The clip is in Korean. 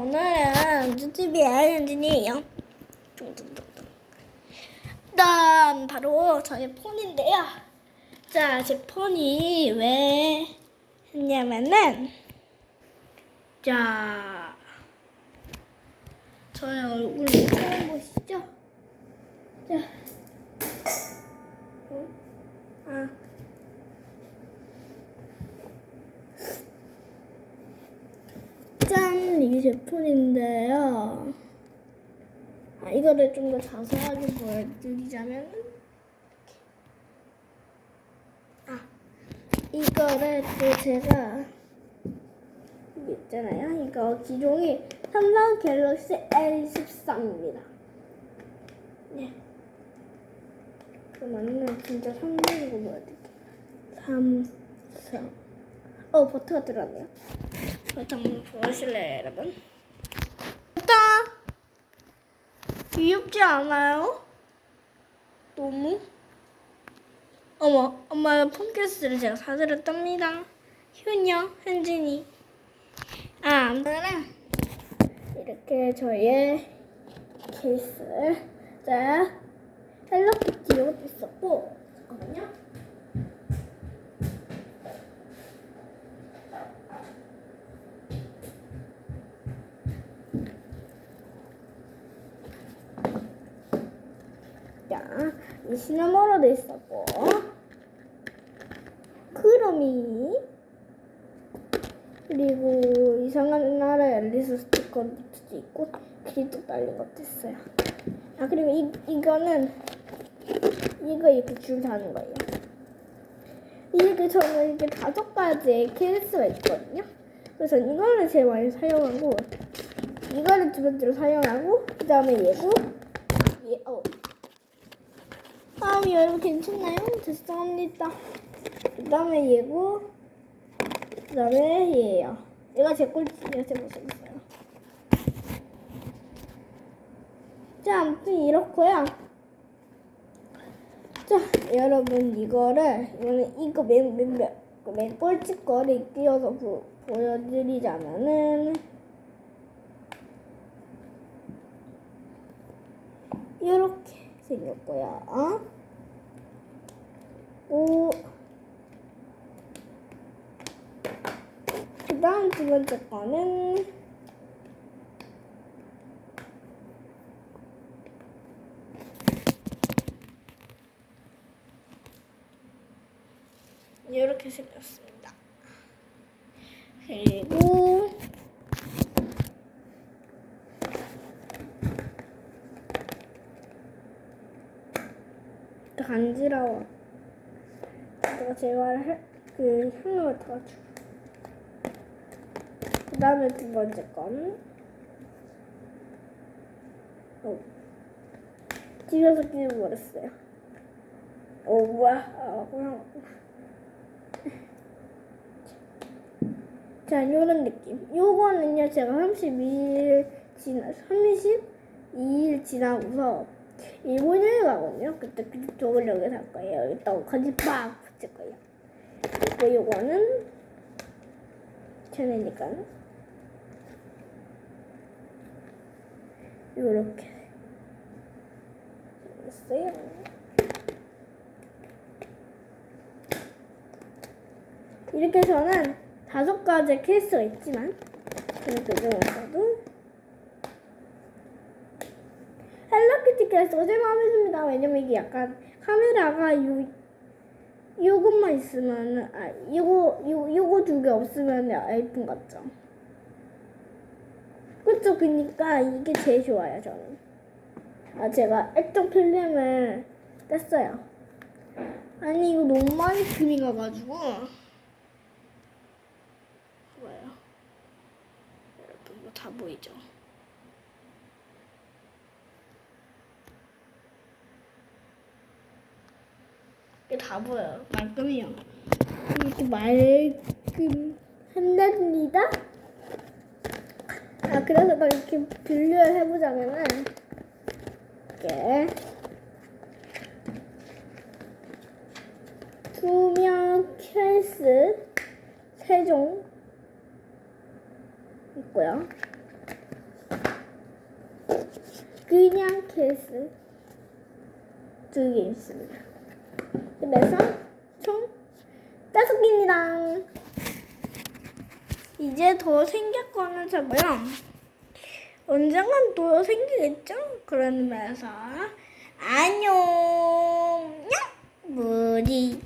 오늘은 엔진이에요. 뚱뚱뚱뚱. 일단 바로 저의 폰인데요. 자, 제 폰이 왜 했냐면은 자, 저의 얼굴 처음 보시죠? 자, 어? 아. 짠! 이게 제 폰인데요. 아, 이거를 좀 더 자세하게 보여드리자면, 아, 이거를 또 제가, 여기 있잖아요. 이거 기종이 삼성 갤럭시 A13입니다. 네. 그러면은 진짜 삼성이고 보여드릴게요. 삼성. 어, 버터가 들어갔네요. 한번 보실래요, 여러분? 버터! 귀엽지 않아요? 너무? 어머, 엄마 폰케이스를 제가 사드렸답니다. 효녀, 현진이. 아, 아무튼 이렇게 저의 케이스. 자, 헬로키티 이것도 있었고, 잠깐만요. 자, 이 시나모로도 있었고, 크로미, 그리고 이상한 나라 앨리스 스티커 노트도 있고, 길도 달린 것도 있어요. 아, 그리고 이, 이거는, 이거 이렇게 줄 다는 거예요. 이게 저는 이게 다섯 가지의 케이스가 있거든요. 그래서 이거를 제일 많이 사용하고, 이거를 두 번째로 사용하고, 그 다음에 얘고, 얘, 어. 마음이 여러분 괜찮나요? 죄송합니다. 그 다음에 얘고, 그 다음에 얘예요. 얘가 제 꼴찌예요. 제 모습이어요. 자, 아무튼 이렇고요. 자, 여러분 이거를 이거는 이거 맨 맨 맨 맨 꼴찌 거를 끼워서 보, 보여드리자면은 이렇게 생겼고요. 어? 오. 그 다음 두 번째 거는 이렇게 생겼습니다. 그리고 또 간지러워. 내가 제발 할, 그 향을 맡아가지고. 그 다음에 두 번째 건. 어. 집에서 끼워버렸어요. 어, 뭐야. 아, 뭐야. 자, 요런 느낌. 요거는요, 제가 32일 지나, 32일 지나고서 일본 여행 가거든요. 그때 그쪽을 여기서 할 거예요. 일단 빡 붙일 거예요. 그리고 요거는 전에니까 요렇게 생겼어요. 이렇게 저는 다섯 가지 케이스가 있지만 저는 그 중에서도 케이스가 제일 마음에 듭니다. 왜냐면 이게 약간 카메라가 요 요것만 있으면 아 요거 요 요거 두 개 없으면 아이폰 같죠. 그쵸? 그니까 이게 제일 좋아요 저는. 아 제가 액정 필름을 뗐어요. 아니 이거 너무 많이 그리가가지고. 뭐예요? 여러분 뭐다 보이죠? 이게 다 보여요. 말끔해요. 이렇게 말끔 한답니다. 아 그래서 막 이렇게 분류를 해보자면은 이렇게 투명 케이스 세종 있고요. 그냥 케이스 두 개 있습니다. 그래서 총 다섯 개입니다. 이제 더 생길 거는 저고요. 언젠간 또 생기겠죠? 그런 면에서 안녕. 무지.